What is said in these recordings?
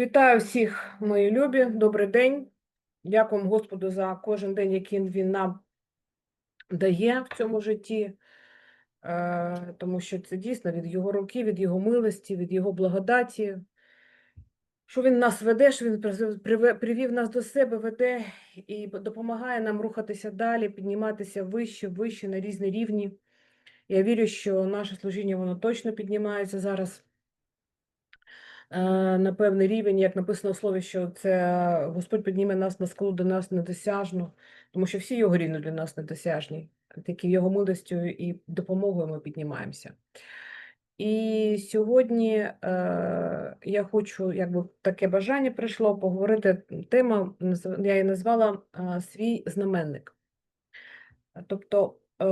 Вітаю всіх, мої любі. Добрий день. Дякуємо Господу за кожен день, який Він нам дає в цьому житті, е, тому що це дійсно від Його руки, від Його милості, від Його благодаті. Що Він нас веде, що Він привів нас до себе, веде і допомагає нам рухатися далі, підніматися вище, вище на різні рівні. Я вірю, що наше служіння воно точно піднімається зараз на певний рівень, як написано в слові, що це Господь підніме нас на скалу до нас недосяжну, тому що всі його рівні для нас недосяжні. Тільки його милостю і допомогою ми піднімаємося. І сьогодні е, я хочу, якби таке бажання прийшло поговорити. Тема я її назвала е, свій знаменник. Тобто, е,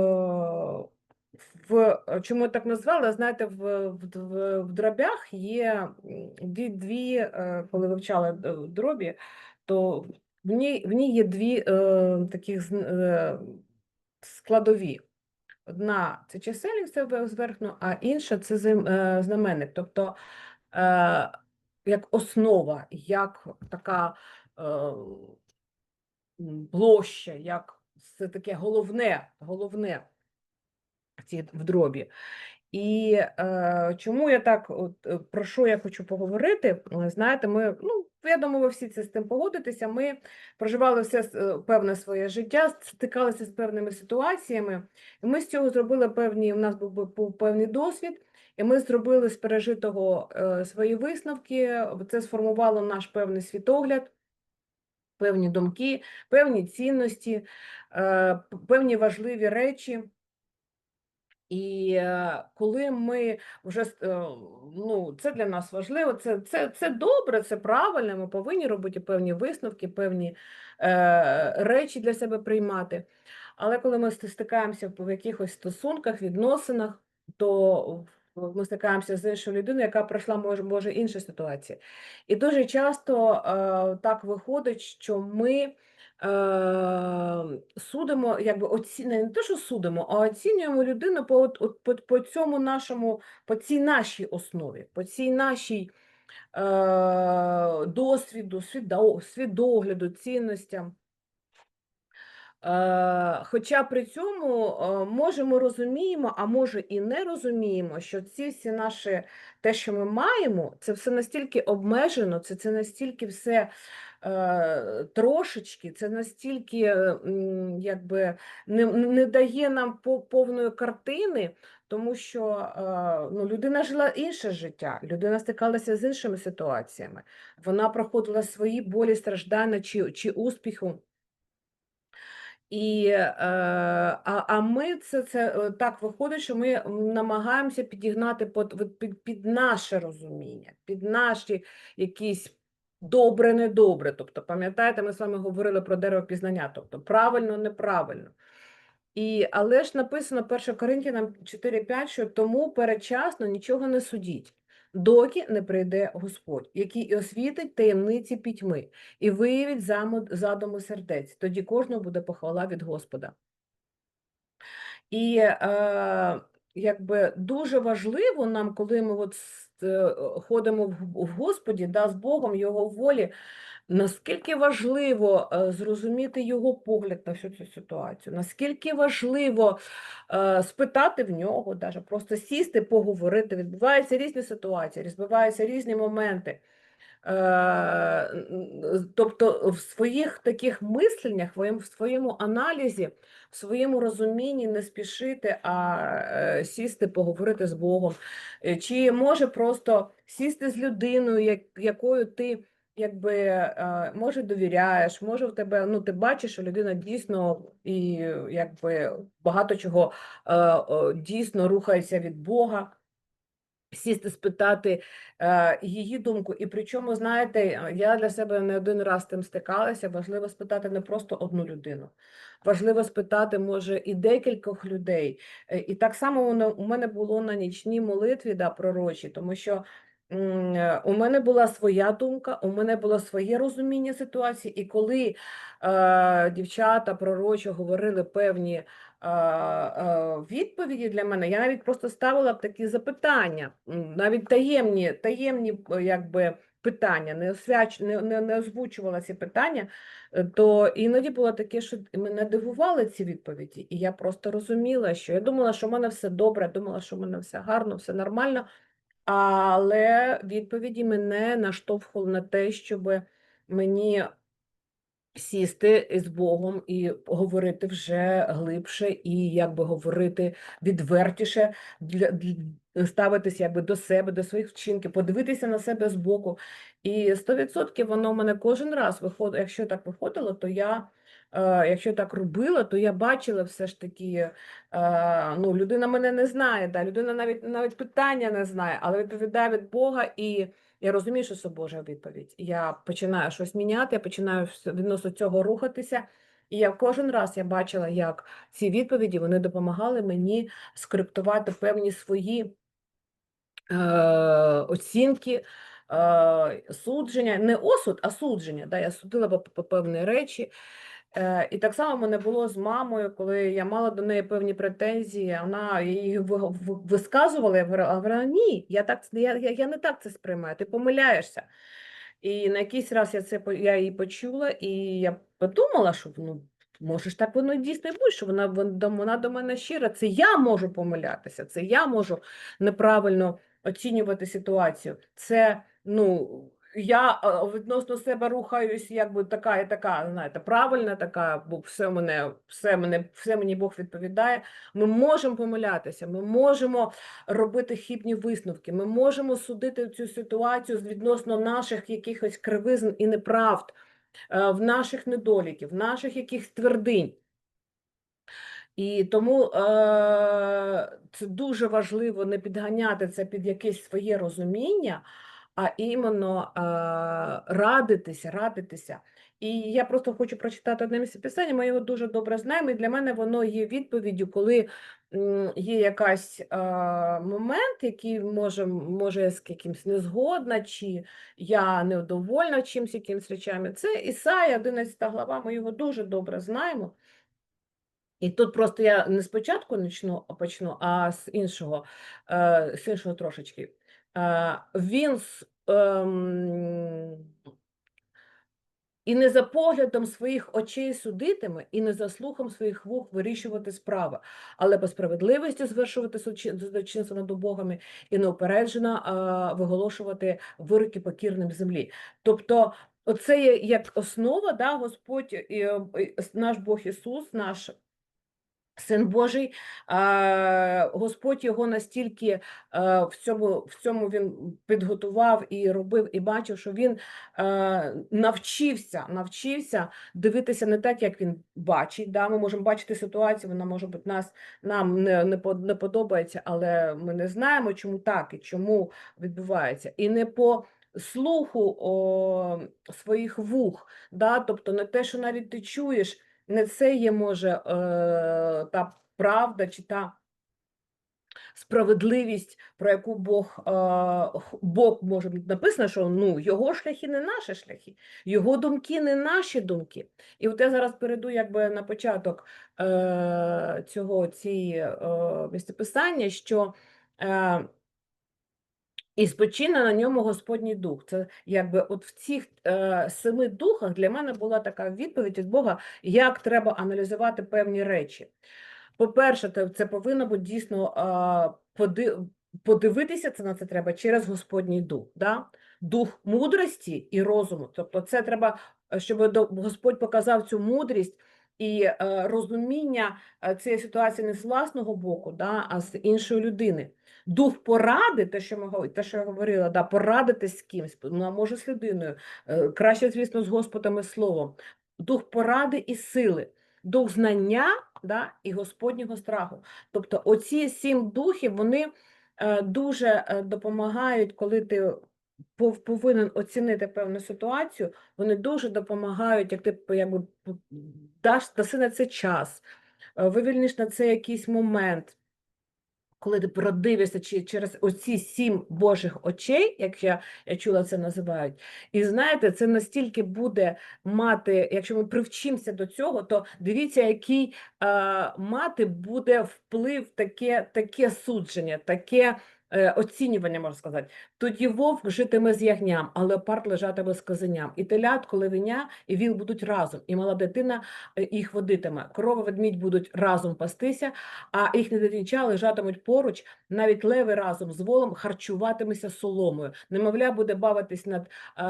в, чому я так назвала, знаєте, в, в, в, дробях є дві, дві е, коли вивчала дробі, то в ній, в ній є дві е, таких е, складові. Одна це чисельник це зверху, а інша це е, знаменник. Тобто е, як основа, як така е, площа, як це таке головне, головне в цій в дробі. І е, чому я так, от, е, про що я хочу поговорити? Е, Знаєте, ми, ну, я думаю, ви всі це з тим погодитеся. Ми проживали все е, певне своє життя, стикалися з певними ситуаціями, і ми з цього зробили певні, у нас був, був- певний досвід, і ми зробили з пережитого е, свої висновки, це сформувало наш певний світогляд, певні думки, певні цінності, певні важливі речі. І е, коли ми вже е, ну, це для нас важливо, це, це, це добре, це правильно. Ми повинні робити певні висновки, певні е, речі для себе приймати. Але коли ми стикаємося в якихось стосунках, відносинах, то ми стикаємося з іншою людиною, яка пройшла може, може інша ситуація. І дуже часто е, так виходить, що ми судимо, якби оці... не те, що судимо, а оцінюємо людину по, по, по цьому нашому, по цій нашій основі, по цій нашій е, досвіду, свідо- свідогляду, цінностям. Е, Хоча при цьому е, може ми розуміємо, а може і не розуміємо, що ці всі наші те, що ми маємо, це все настільки обмежено, це, це настільки все трошечки, це настільки е, якби не, не дає нам повної картини, тому що е, ну, людина жила інше життя, людина стикалася з іншими ситуаціями, вона проходила свої болі, страждання чи, чи успіху. І, е, а, а ми це, це е, так виходить, що ми намагаємося підігнати під, під, під наше розуміння, під наші якісь добре, недобре. Тобто, пам'ятаєте, ми з вами говорили про дерево пізнання, тобто правильно, неправильно. І, але ж написано 1 Коринтянам 4.5, що тому передчасно нічого не судіть, доки не прийде Господь, який і освітить таємниці пітьми і виявить задуми сердець. Тоді кожного буде похвала від Господа. І е, якби дуже важливо нам, коли ми от е, ходимо в, Господі, да, з Богом, Його волі, наскільки важливо е, зрозуміти Його погляд на всю цю ситуацію, наскільки важливо е, спитати в нього, даже просто сісти, поговорити. Відбуваються різні ситуації, відбуваються різні моменти. Тобто в своїх таких мисленнях, в своєму аналізі, в своєму розумінні не спішити, а е, сісти, поговорити з Богом. Е, Чи може просто сісти з людиною, якою ти якби е, може довіряєш, може в тебе, ну ти бачиш, що людина дійсно і якби багато чого дійсно рухається від Бога сісти, спитати е, її думку. І причому, знаєте, я для себе не один раз з тим стикалася. Важливо спитати не просто одну людину. Важливо спитати, може, і декількох людей. Е, І так само у мене було на нічній молитві, да, пророчі, тому що е, у мене була своя думка, у мене було своє розуміння ситуації, і коли е, дівчата пророчо говорили певні відповіді для мене, я навіть просто ставила б такі запитання, навіть таємні, таємні е, якби, питання, не, освяч... не, не, не озвучувала ці питання, е, то іноді було таке, що мене дивували ці відповіді, і я просто розуміла, що я думала, що в мене все добре, думала, що в мене все гарно, все нормально, але відповіді мене наштовхували на те, щоб мені сісти з Богом і говорити вже глибше, і якби говорити відвертіше, для, ставитися якби до себе, до своїх вчинків, подивитися на себе збоку. І 100% воно в мене кожен раз виходить, якщо так виходило, то я. е, Якщо так робила, то я бачила все ж таки, е, ну, людина мене не знає, да, людина навіть навіть питання не знає, але відповідає від Бога, і я розумію, що це Божа відповідь. Я починаю щось міняти, я починаю відносно цього рухатися. І я кожен раз я бачила, як ці відповіді вони допомагали мені скриптувати певні свої е, оцінки, е, судження, не осуд, а судження. Да, я судила по, по певні речі. Е, і так само мене було з мамою, коли я мала до неї певні претензії, вона її ви- ви- висказувала, я говорила, ні, я, так, я, я, не так це сприймаю, ти помиляєшся. І на якийсь раз я це я її почула, і я подумала, що ну, може так воно дійсно буде, що вона, вона до мене щира. Це я можу помилятися, це я можу неправильно оцінювати ситуацію. Це ну. Я відносно себе рухаюсь, якби така і така, знаєте, правильна така, бо все мене, все мене, все мені Бог відповідає. Ми можемо помилятися, ми можемо робити хибні висновки. Ми можемо судити цю ситуацію відносно наших якихось кривизн і неправд, е, в наших недоліків, в наших якихось твердинь. І тому е, це дуже важливо не підганяти це під якесь своє розуміння, а іменно радитися, радитися. І я просто хочу прочитати одне місце писання, ми його дуже добре знаємо, і для мене воно є відповіддю, коли є якась е, момент, який може, може з якимсь не згодна, чи я невдовольна чимось, якимось речами. Це Ісая, 11 глава, ми його дуже добре знаємо. І тут просто я не спочатку почну, почну а з іншого, е, з іншого трошечки. Е, він ем, і не за поглядом своїх очей судитиме, і не за слухом своїх вух вирішувати справи, але по справедливості звершувати злочинство над убогами і неупереджено е, виголошувати вироки покірним землі. Тобто, оце є як основа, да, Господь, і, і наш Бог Ісус, наш Син Божий, Господь його настільки в цьому, в цьому він підготував і робив, і бачив, що він навчився, навчився дивитися не так, як він бачить. Да? Ми можемо бачити ситуацію, вона може бути нас, нам не, не, не подобається, але ми не знаємо, чому так і чому відбувається. І не по слуху о, своїх вух, да? тобто не те, що навіть ти чуєш не це є, може, е, та правда чи та справедливість, про яку Бог, е, Бог може бути написано, що ну, його шляхи не наші шляхи, його думки не наші думки. І от я зараз перейду якби на початок е, цього цієї місцеписання, що і спочине на ньому Господній дух. Це якби от в цих е, семи духах для мене була така відповідь від Бога, як треба аналізувати певні речі. По-перше, це, повинно бути дійсно поди, подивитися це на це треба через Господній дух. Да? Дух мудрості і розуму. Тобто, це треба, е, щоб Господь показав цю мудрість і е, розуміння е, цієї ситуації не з власного боку, да, а з іншої людини. Дух поради, те, що ми те, що я говорила, да, порадитись з кимсь, ну, може з людиною, е, краще, звісно, з Господом і Словом. Дух поради і сили, дух знання да, і Господнього страху. Тобто оці сім духів, вони дуже допомагають, коли ти повинен оцінити певну ситуацію, вони дуже допомагають, як ти якби, даш, даси на це час, е, вивільниш на це якийсь момент. коли ти продивишся через оці сім Божих очей, як я, я чула це називають, і знаєте, це настільки буде мати, якщо ми привчимося до цього, то дивіться, який е, мати буде вплив, таке, таке судження, таке оцінювання, можна сказати. Тоді вовк житиме з ягням, а леопард лежатиме з козеням. І телятко, левеня і віл будуть разом, і мала дитина е, їх водитиме. Корова, ведмідь будуть разом пастися, а їхні дитинча лежатимуть поруч, навіть леви разом з волом харчуватимуться соломою. Немовля буде бавитись над е,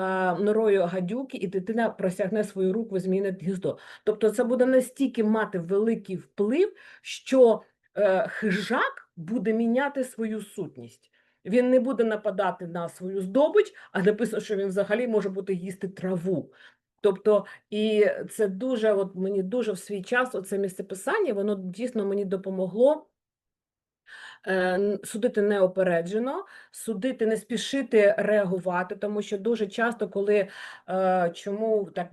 норою гадюки, і дитина просягне свою руку в зміїне гніздо. Тобто це буде настільки мати великий вплив, що е, хижак буде міняти свою сутність. Він не буде нападати на свою здобич, а написано, що він взагалі може бути їсти траву. Тобто, і це дуже, от мені дуже в свій час, оце місцеписання, воно дійсно мені допомогло судити неопереджено, судити, не спішити реагувати, тому що дуже часто, коли е, чому так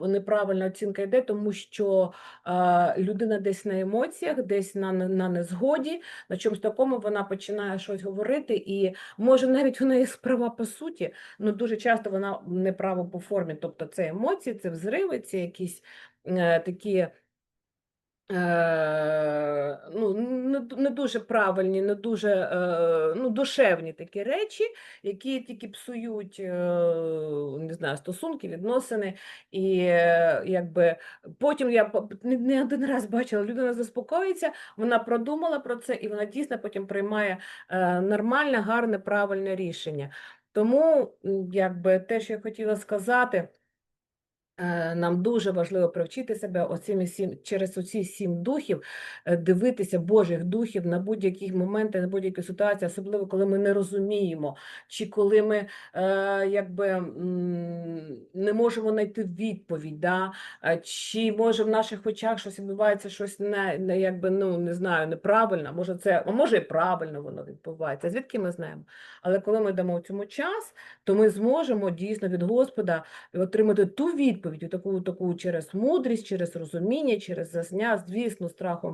неправильна оцінка йде, тому що е, людина десь на емоціях, десь на, на незгоді, на чомусь такому вона починає щось говорити, і може навіть у неї справа по суті, але дуже часто вона не право по формі. Тобто це емоції, це взриви, це якісь е, такі. Е, ну, не, дуже правильні, не дуже е, ну, душевні такі речі, які тільки псують е, не знаю, стосунки, відносини. І якби потім я не, не один раз бачила, людина заспокоїться, вона продумала про це, і вона дійсно потім приймає нормальне, гарне, правильне рішення. Тому, якби те, що я хотіла сказати. Е, Нам дуже важливо привчити себе оцими сім, через оці сім духів, е, дивитися Божих духів на будь-які моменти, на будь-які ситуації, особливо коли ми не розуміємо, чи коли ми е, якби не можемо знайти відповідь, да? е, чи може в наших очах щось відбувається, щось не, не якби ну не знаю, неправильно, може це, може і правильно воно відбувається. Звідки ми знаємо? Але коли ми дамо цьому час, то ми зможемо дійсно від Господа отримати ту відповідь, таку, таку через мудрість, через розуміння, через засня, звісно, страхом